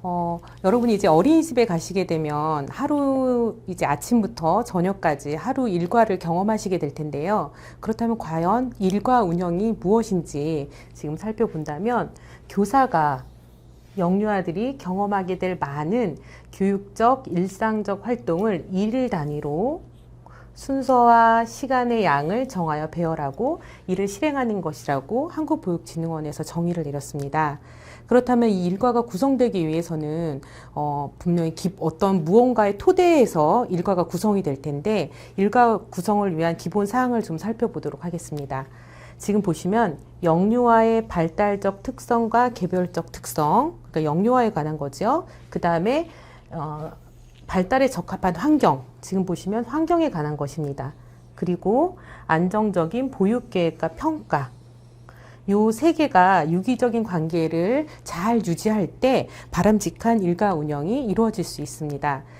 어, 여러분이 이제 어린이집에 가시게 되면 하루 이제 아침부터 저녁까지 하루 일과를 경험하시게 될 텐데요. 그렇다면 과연 일과 운영이 무엇인지 지금 살펴본다면 교사가 영유아들이 경험하게 될 많은 교육적, 일상적 활동을 일일 단위로 순서와 시간의 양을 정하여 배열하고 이를 실행하는 것이라고 한국보육진흥원에서 정의를 내렸습니다. 그렇다면 이 일과가 구성되기 위해서는 어, 분명히 기- 어떤 무언가의 토대에서 일과가 구성이 될 텐데 일과 구성을 위한 기본 사항을 좀 살펴보도록 하겠습니다. 지금 보시면 영유아의 발달적 특성과 개별적 특성, 그러니까 영유아에 관한 거죠. 그 다음에 어, 발달에 적합한 환경, 지금 보시면 환경에 관한 것입니다. 그리고 안정적인 보육 계획과 평가. 요세 개가 유기적인 관계를 잘 유지할 때 바람직한 일가 운영이 이루어질 수 있습니다.